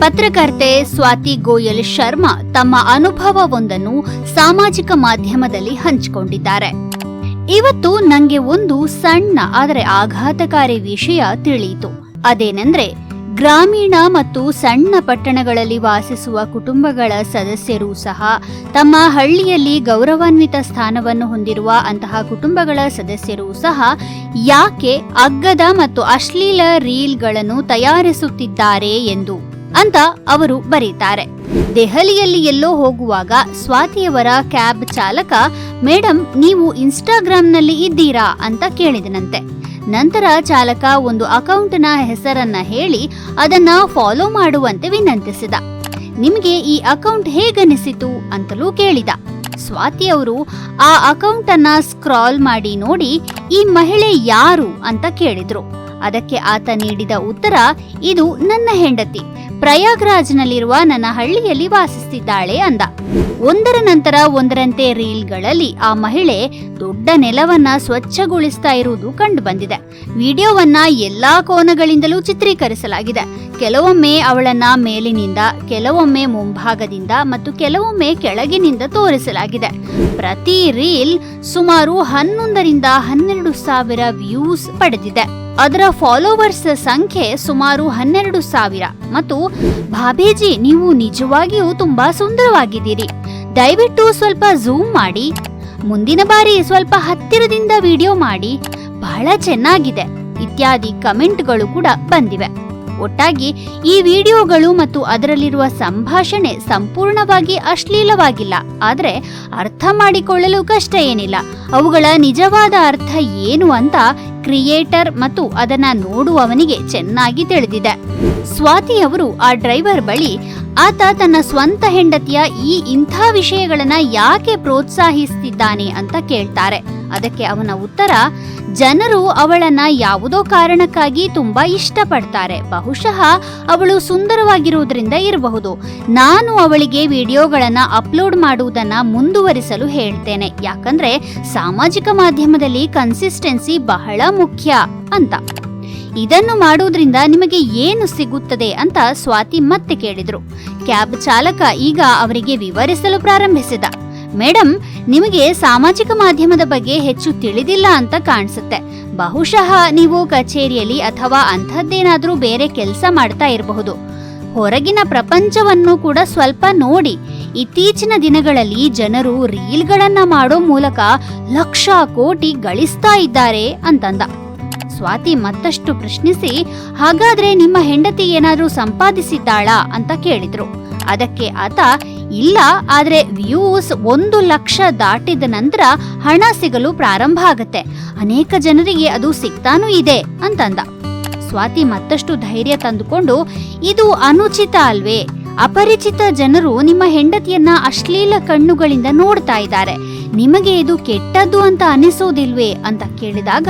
ಪತ್ರಕರ್ತೆ ಸ್ವಾತಿ ಗೋಯಲ್ ಶರ್ಮಾ ತಮ್ಮ ಅನುಭವವೊಂದನ್ನು ಸಾಮಾಜಿಕ ಮಾಧ್ಯಮದಲ್ಲಿ ಹಂಚಿಕೊಂಡಿದ್ದಾರೆ. ಇವತ್ತು ನಂಗೆ ಒಂದು ಸಣ್ಣ, ಆದರೆ ಆಘಾತಕಾರಿ ವಿಷಯ ತಿಳಿಯಿತು. ಅದೇನೆಂದ್ರೆ, ಗ್ರಾಮೀಣ ಮತ್ತು ಸಣ್ಣ ಪಟ್ಟಣಗಳಲ್ಲಿ ವಾಸಿಸುವ ಕುಟುಂಬಗಳ ಸದಸ್ಯರು ಸಹ ತಮ್ಮ ಹಳ್ಳಿಯಲ್ಲಿ ಗೌರವಾನ್ವಿತ ಸ್ಥಾನವನ್ನು ಹೊಂದಿರುವ ಅಂತಹ ಕುಟುಂಬಗಳ ಸದಸ್ಯರು ಸಹ ಯಾಕೆ ಅಗ್ಗದ ಮತ್ತು ಅಶ್ಲೀಲ ರೀಲ್ಗಳನ್ನು ತಯಾರಿಸುತ್ತಿದ್ದಾರೆ ಎಂದು ಅಂತ ಅವರು ಬರೀತಾರೆ. ದೆಹಲಿಯಲ್ಲಿ ಎಲ್ಲೋ ಹೋಗುವಾಗ ಸ್ವಾತಿಯವರ ಕ್ಯಾಬ್ ಚಾಲಕ ಮೇಡಮ್ ನೀವು ಇನ್ಸ್ಟಾಗ್ರಾಂನಲ್ಲಿ ಇದ್ದೀರಾ? ಅಂತ ಕೇಳಿದನಂತೆ. ನಂತರ ಚಾಲಕ ಒಂದು ಅಕೌಂಟ್ನ ಹೆಸರನ್ನ ಹೇಳಿ ಅದನ್ನ ಫಾಲೋ ಮಾಡುವಂತೆ ವಿನಂತಿಸಿದ. ನಿಮಗೆ ಈ ಅಕೌಂಟ್ ಹೇಗನಿಸಿತು? ಅಂತಲೂ ಕೇಳಿದ. ಸ್ವಾತಿ ಅವರು ಆ ಅಕೌಂಟ್ ಅನ್ನ ಸ್ಕ್ರಾಲ್ ಮಾಡಿ ನೋಡಿ, ಈ ಮಹಿಳೆ ಯಾರು? ಅಂತ ಕೇಳಿದ್ರು. ಅದಕ್ಕೆ ಆತ ನೀಡಿದ ಉತ್ತರ, ಇದು ನನ್ನ ಹೆಂಡತಿ. ಪ್ರಯಾಗ್ರಾಜ್ನಲ್ಲಿರುವ ನನ್ನ ಹಳ್ಳಿಯಲ್ಲಿ ವಾಸಿಸುತ್ತಿದ್ದಾಳೆ ಅಂದ. ಒಂದರ ನಂತರ ಒಂದರಂತೆ ರೀಲ್ಗಳಲ್ಲಿ ಆ ಮಹಿಳೆ ದೊಡ್ಡ ನೆಲವನ್ನ ಸ್ವಚ್ಛಗೊಳಿಸ್ತಾ ಇರುವುದು ಕಂಡು ಬಂದಿದೆ. ವಿಡಿಯೋವನ್ನ ಎಲ್ಲಾ ಕೋನಗಳಿಂದಲೂ ಚಿತ್ರೀಕರಿಸಲಾಗಿದೆ. ಕೆಲವೊಮ್ಮೆ ಅವಳನ್ನ ಮೇಲಿನಿಂದ, ಕೆಲವೊಮ್ಮೆ ಮುಂಭಾಗದಿಂದ ಮತ್ತು ಕೆಲವೊಮ್ಮೆ ಕೆಳಗಿನಿಂದ ತೋರಿಸಲಾಗಿದೆ. ಪ್ರತಿ ರೀಲ್ ಸುಮಾರು ಹನ್ನೊಂದರಿಂದ ಹನ್ನೆರಡು ಸಾವಿರ ವ್ಯೂಸ್ ಪಡೆದಿದೆ. ಅದರ ಫಾಲೋವರ್ಸ್ ಸಂಖ್ಯೆ ಸುಮಾರು ಹನ್ನೆರಡು ಸಾವಿರ. ಮತ್ತು ಭಾಬೇಜಿ, ನೀವು ನಿಜವಾಗಿಯೂ ತುಂಬಾ ಸುಂದರವಾಗಿದ್ದೀರಿ. ದಯವಿಟ್ಟು ಸ್ವಲ್ಪ ಝೂಮ್ ಮಾಡಿ. ಮುಂದಿನ ಬಾರಿ ಸ್ವಲ್ಪ ಹತ್ತಿರದಿಂದ ವಿಡಿಯೋ ಮಾಡಿ. ಬಹಳ ಚೆನ್ನಾಗಿದೆ. ಇತ್ಯಾದಿ ಕಮೆಂಟ್ಗಳು ಕೂಡ ಬಂದಿವೆ. ಒಟ್ಟಾಗಿ ಈ ವಿಡಿಯೋಗಳು ಮತ್ತು ಅದರಲ್ಲಿರುವ ಸಂಭಾಷಣೆ ಸಂಪೂರ್ಣವಾಗಿ ಅಶ್ಲೀಲವಾಗಿಲ್ಲ. ಆದರೆ ಅರ್ಥ ಮಾಡಿಕೊಳ್ಳಲು ಕಷ್ಟ ಏನಿಲ್ಲ. ಅವುಗಳ ನಿಜವಾದ ಅರ್ಥ ಏನು ಅಂತ ಕ್ರಿಯೇಟರ್ ಮತ್ತು ಅದನ್ನ ನೋಡುವವನಿಗೆ ಚೆನ್ನಾಗಿ ತಿಳಿದಿದೆ. ಸ್ವಾತಿ ಅವರು ಆ ಡ್ರೈವರ್ ಬಳಿ, ಆತ ತನ್ನ ಸ್ವಂತ ಹೆಂಡತಿಯ ಈ ಇಂಥ ವಿಷಯಗಳನ್ನ ಯಾಕೆ ಪ್ರೋತ್ಸಾಹಿಸ್ತಿದ್ದಾನೆ? ಅಂತ ಕೇಳ್ತಾರೆ. ಅದಕ್ಕೆ ಅವನ ಉತ್ತರ, ಜನರು ಅವಳನ್ನ ಯಾವುದೋ ಕಾರಣಕ್ಕಾಗಿ ತುಂಬಾ ಇಷ್ಟಪಡ್ತಾರೆ. ಬಹುಶಃ ಅವಳು ಸುಂದರವಾಗಿರುವುದರಿಂದ ಇರಬಹುದು. ನಾನು ಅವಳಿಗೆ ವಿಡಿಯೋಗಳನ್ನ ಅಪ್ಲೋಡ್ ಮಾಡುವುದನ್ನ ಮುಂದುವರಿಸಲು ಹೇಳ್ತೇನೆ. ಯಾಕಂದ್ರೆ ಸಾಮಾಜಿಕ ಮಾಧ್ಯಮದಲ್ಲಿ ಕನ್ಸಿಸ್ಟೆನ್ಸಿ ಬಹಳ ಮುಖ್ಯ ಅಂತ. ಇದನ್ನು ಮಾಡುವುದರಿಂದ ನಿಮಗೆ ಏನು ಸಿಗುತ್ತದೆ ಅಂತ ಸ್ವಾತಿ ಮತ್ತೆ ಕೇಳಿದ್ರು. ಕ್ಯಾಬ್ ಚಾಲಕ ಈಗ ಅವರಿಗೆ ವಿವರಿಸಲು ಪ್ರಾರಂಭಿಸಿದ. ಮೇಡಮ್ ನಿಮಗೆ ಸಾಮಾಜಿಕ ಮಾಧ್ಯಮದ ಬಗ್ಗೆ ಹೆಚ್ಚು ತಿಳಿದಿಲ್ಲ ಅಂತ ಕಾಣಿಸುತ್ತೆ. ಬಹುಶಃ ನೀವು ಕಚೇರಿಯಲ್ಲಿ ಅಥವಾ ಅಂಥದ್ದೇನಾದರೂ ಬೇರೆ ಕೆಲಸ ಮಾಡ್ತಾ ಇರಬಹುದು. ಹೊರಗಿನ ಪ್ರಪಂಚವನ್ನು ಕೂಡ ಸ್ವಲ್ಪ ನೋಡಿ. ಇತ್ತೀಚಿನ ದಿನಗಳಲ್ಲಿ ಜನರು ರೀಲ್ಗಳನ್ನ ಮಾಡೋ ಮೂಲಕ ಲಕ್ಷ ಕೋಟಿ ಗಳಿಸ್ತಾ ಇದ್ದಾರೆ ಅಂತಂದ. ಸ್ವಾತಿ ಮತ್ತಷ್ಟು ಪ್ರಶ್ನಿಸಿ, ಹಾಗಾದ್ರೆ ನಿಮ್ಮ ಹೆಂಡತಿ ಏನಾದರೂ ಸಂಪಾದಿಸಿದ್ದಾಳಾ ಅಂತ ಕೇಳಿದ್ರು. ಅದಕ್ಕೆ ಆತ ಇಲ್ಲ, ಆದರೆ ವ್ಯೂಸ್ ಒಂದು ಲಕ್ಷ ದಾಟಿದ ನಂತರ ಹಣ ಸಿಗಲು ಪ್ರಾರಂಭ ಆಗುತ್ತೆ. ಅನೇಕ ಜನರಿಗೆ ಅದು ಸಿಗ್ತಾನೂ ಇದೆ ಅಂತಂದ. ಸ್ವಾತಿ ಮತ್ತಷ್ಟು ಧೈರ್ಯ ತಂದುಕೊಂಡು, ಇದು ಅನುಚಿತ ಅಲ್ವೇ? ಅಪರಿಚಿತ ಜನರು ನಿಮ್ಮ ಹೆಂಡತಿಯನ್ನ ಅಶ್ಲೀಲ ಕಣ್ಣುಗಳಿಂದ ನೋಡ್ತಾ ಇದ್ದಾರೆ. ನಿಮಗೆ ಇದು ಕೆಟ್ಟದ್ದು ಅಂತ ಅನಿಸೋದಿಲ್ವೇ ಅಂತ ಕೇಳಿದಾಗ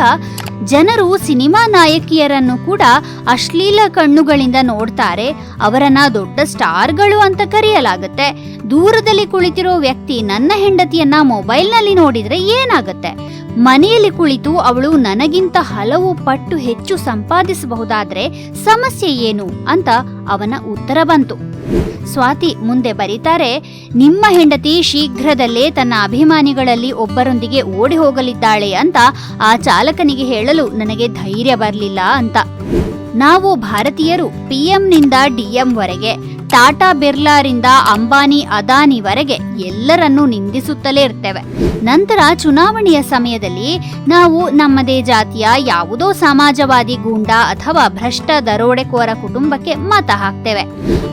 ಜನರು ಸಿನಿಮಾ ನಾಯಕಿಯರನ್ನು ಕೂಡ ಅಶ್ಲೀಲ ಕಣ್ಣುಗಳಿಂದ ನೋಡ್ತಾರೆ. ಅವರನ್ನ ದೊಡ್ಡ ಸ್ಟಾರ್ಗಳು ಅಂತ ಕರೆಯಲಾಗುತ್ತೆ. ದೂರದಲ್ಲಿ ಕುಳಿತಿರೋ ವ್ಯಕ್ತಿ ನನ್ನ ಹೆಂಡತಿಯನ್ನ ಮೊಬೈಲ್ನಲ್ಲಿ ನೋಡಿದ್ರೆ ಏನಾಗುತ್ತೆ? ಮನೆಯಲ್ಲಿ ಕುಳಿತು ಅವಳು ನನಗಿಂತ ಹಲವು ಪಟ್ಟು ಹೆಚ್ಚು ಸಂಪಾದಿಸಬಹುದಾದ್ರೆ ಸಮಸ್ಯೆ ಏನು ಅಂತ ಅವನ ಉತ್ತರ ಬಂತು. ಸ್ವಾತಿ ಮುಂದೆ ಬರೀತಾರೆ, ನಿಮ್ಮ ಹೆಂಡತಿ ಶೀಘ್ರದಲ್ಲೇ ತನ್ನ ಅಭಿಮಾನಿಗಳಲ್ಲಿ ಒಬ್ಬರೊಂದಿಗೆ ಓಡಿ ಹೋಗಲಿದ್ದಾಳೆ ಅಂತ ಆ ಚಾಲಕನಿಗೆ ಹೇಳಲು ನನಗೆ ಧೈರ್ಯ ಬರಲಿಲ್ಲ ಅಂತ. ನಾವು ಭಾರತೀಯರು ಪಿಎಂನಿಂದ ಡಿಎಂವರೆಗೆ ಟಾಟಾ ಬಿರ್ಲಾರಿಂದ ಅಂಬಾನಿ ಅದಾನಿವರೆಗೆ ಎಲ್ಲರನ್ನೂ ನಿಂದಿಸುತ್ತಲೇ ಇರ್ತೇವೆ. ನಂತರ ಚುನಾವಣೆಯ ಸಮಯದಲ್ಲಿ ನಾವು ನಮ್ಮದೇ ಜಾತಿಯ ಯಾವುದೋ ಸಮಾಜವಾದಿ ಗೂಂಡ ಅಥವಾ ಭ್ರಷ್ಟ ದರೋಡೆಕೋರ ಕುಟುಂಬಕ್ಕೆ ಮತ ಹಾಕ್ತೇವೆ.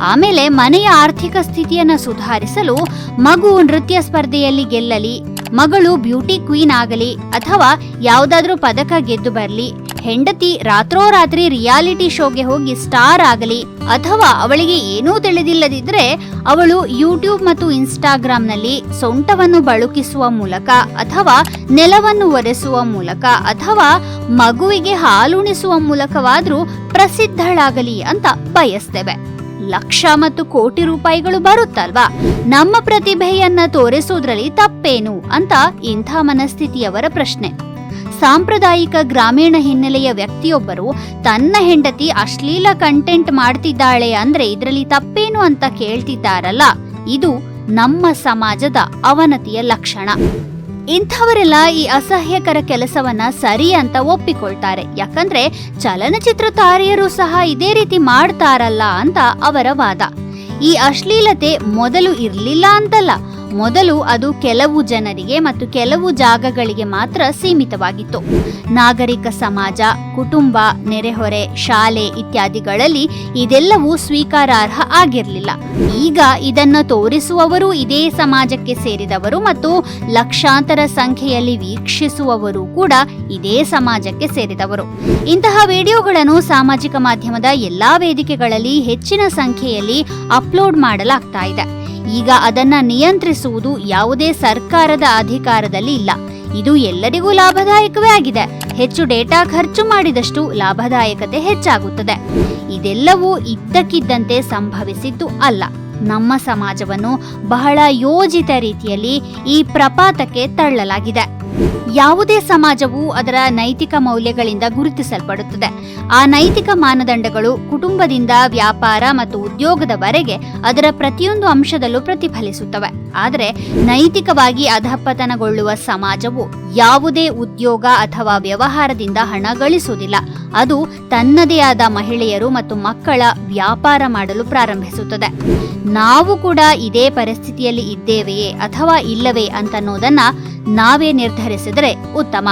ಆಮೇಲೆ ಮನೆಯ ಆರ್ಥಿಕ ಸ್ಥಿತಿಯನ್ನು ಸುಧಾರಿಸಲು ಮಗು ನೃತ್ಯ ಸ್ಪರ್ಧೆಯಲ್ಲಿ ಗೆಲ್ಲಲಿ ಮಗಳು ಬ್ಯೂಟಿ ಕ್ವೀನ್ ಆಗಲಿ ಅಥವಾ ಯಾವುದಾದ್ರೂ ಪದಕ ಗೆದ್ದು ಬರಲಿ, ಹೆಂಡತಿ ರಾತ್ರೋರಾತ್ರಿ ರಿಯಾಲಿಟಿ ಶೋಗೆ ಹೋಗಿ ಸ್ಟಾರ್ ಆಗಲಿ ಅಥವಾ ಅವಳಿಗೆ ಏನೂ ತಿಳಿದಿಲ್ಲದಿದ್ರೆ ಅವಳು ಯೂಟ್ಯೂಬ್ ಮತ್ತು ಇನ್ಸ್ಟಾಗ್ರಾಂನಲ್ಲಿ ಸೊಂಟವನ್ನು ಬಳುಕಿಸುವ ಮೂಲಕ ಅಥವಾ ನೆಲವನ್ನು ಒರೆಸುವ ಮೂಲಕ ಅಥವಾ ಮಗುವಿಗೆ ಹಾಲುಣಿಸುವ ಮೂಲಕವಾದರೂ ಪ್ರಸಿದ್ಧಳಾಗಲಿ ಅಂತ ಬಯಸ್ತೇವೆ. ಲಕ್ಷ ಮತ್ತು ಕೋಟಿ ರೂಪಾಯಿಗಳು ಬರುತ್ತಲ್ವಾ? ನಮ್ಮ ಪ್ರತಿಭೆಯನ್ನ ತೋರಿಸೋದ್ರಲ್ಲಿ ತಪ್ಪೇನು ಅಂತ ಇಂಥ ಮನಸ್ಥಿತಿಯವರ ಪ್ರಶ್ನೆ. ಸಾಂಪ್ರದಾಯಿಕ ಗ್ರಾಮೀಣ ಹಿನ್ನೆಲೆಯ ವ್ಯಕ್ತಿಯೊಬ್ಬರು ತನ್ನ ಹೆಂಡತಿ ಅಶ್ಲೀಲ ಕಂಟೆಂಟ್ ಮಾಡ್ತಿದ್ದಾಳೆ ಅಂದ್ರೆ ಇದರಲ್ಲಿ ತಪ್ಪೇನು ಅಂತ ಕೇಳ್ತಿದ್ದಾರಲ್ಲ? ಇದು ನಮ್ಮ ಸಮಾಜದ ಅವನತಿಯ ಲಕ್ಷಣ. ಇಂಥವರೆಲ್ಲ ಈ ಅಸಹ್ಯಕರ ಕೆಲಸವನ್ನ ಸರಿ ಅಂತ ಒಪ್ಪಿಕೊಳ್ತಾರೆ. ಯಾಕಂದ್ರೆ ಚಲನಚಿತ್ರ ತಾರೆಯರು ಸಹ ಇದೇ ರೀತಿ ಮಾಡ್ತಾರಲ್ಲ ಅಂತ ಅವರ ವಾದ. ಈ ಅಶ್ಲೀಲತೆ ಮೊದಲು ಇರ್ಲಿಲ್ಲ ಅಂತಲ್ಲ. ಮೊದಲು ಅದು ಕೆಲವು ಜನರಿಗೆ ಮತ್ತು ಕೆಲವು ಜಾಗಗಳಿಗೆ ಮಾತ್ರ ಸೀಮಿತವಾಗಿತ್ತು. ನಾಗರಿಕ ಸಮಾಜ, ಕುಟುಂಬ, ನೆರೆಹೊರೆ, ಶಾಲೆ ಇತ್ಯಾದಿಗಳಲ್ಲಿ ಇದೆಲ್ಲವೂ ಸ್ವೀಕಾರಾರ್ಹ ಆಗಿರಲಿಲ್ಲ. ಈಗ ಇದನ್ನು ತೋರಿಸುವವರು ಇದೇ ಸಮಾಜಕ್ಕೆ ಸೇರಿದವರು ಮತ್ತು ಲಕ್ಷಾಂತರ ಸಂಖ್ಯೆಯಲ್ಲಿ ವೀಕ್ಷಿಸುವವರು ಕೂಡ ಇದೇ ಸಮಾಜಕ್ಕೆ ಸೇರಿದವರು. ಇಂತಹ ವಿಡಿಯೋಗಳನ್ನು ಸಾಮಾಜಿಕ ಮಾಧ್ಯಮದ ಎಲ್ಲಾ ವೇದಿಕೆಗಳಲ್ಲಿ ಹೆಚ್ಚಿನ ಸಂಖ್ಯೆಯಲ್ಲಿ ಅಪ್ಲೋಡ್ ಮಾಡಲಾಗ್ತಾ ಇದೆ. ಈಗ ಅದನ್ನ ನಿಯಂತ್ರಿಸುವುದು ಯಾವುದೇ ಸರ್ಕಾರದ ಅಧಿಕಾರದಲ್ಲಿ ಇಲ್ಲ. ಇದು ಎಲ್ಲರಿಗೂ ಲಾಭದಾಯಕವೇ ಆಗಿದೆ. ಹೆಚ್ಚು ಡೇಟಾ ಖರ್ಚು ಮಾಡಿದಷ್ಟು ಲಾಭದಾಯಕತೆ ಹೆಚ್ಚಾಗುತ್ತದೆ. ಇದೆಲ್ಲವೂ ಇದ್ದಕ್ಕಿದ್ದಂತೆ ಸಂಭವಿಸಿದ್ದು ಅಲ್ಲ. ನಮ್ಮ ಸಮಾಜವನ್ನು ಬಹಳ ಯೋಜಿತ ರೀತಿಯಲ್ಲಿ ಈ ಪ್ರಪಾತಕ್ಕೆ ತಳ್ಳಲಾಗಿದೆ. ಯಾವುದೇ ಸಮಾಜವು ಅದರ ನೈತಿಕ ಮೌಲ್ಯಗಳಿಂದ ಗುರುತಿಸಲ್ಪಡುತ್ತದೆ. ಆ ನೈತಿಕ ಮಾನದಂಡಗಳು ಕುಟುಂಬದಿಂದ ವ್ಯಾಪಾರ ಮತ್ತು ಉದ್ಯೋಗದವರೆಗೆ ಅದರ ಪ್ರತಿಯೊಂದು ಅಂಶದಲ್ಲೂ ಪ್ರತಿಫಲಿಸುತ್ತವೆ. ಆದರೆ ನೈತಿಕವಾಗಿ ಅಧಪತನಗೊಳ್ಳುವ ಸಮಾಜವು ಯಾವುದೇ ಉದ್ಯೋಗ ಅಥವಾ ವ್ಯವಹಾರದಿಂದ ಹಣ ಗಳಿಸುವುದಿಲ್ಲ. ಅದು ತನ್ನದೇ ಆದ ಮಹಿಳೆಯರು ಮತ್ತು ಮಕ್ಕಳ ವ್ಯಾಪಾರ ಮಾಡಲು ಪ್ರಾರಂಭಿಸುತ್ತದೆ. ನಾವು ಕೂಡ ಇದೇ ಪರಿಸ್ಥಿತಿಯಲ್ಲಿ ಇದ್ದೇವೆಯೇ ಅಥವಾ ಇಲ್ಲವೇ ಅಂತನ್ನೋದನ್ನ ನಾವೇ ನಿರ್ಧರಿಸಿದರೆ ಉತ್ತಮ.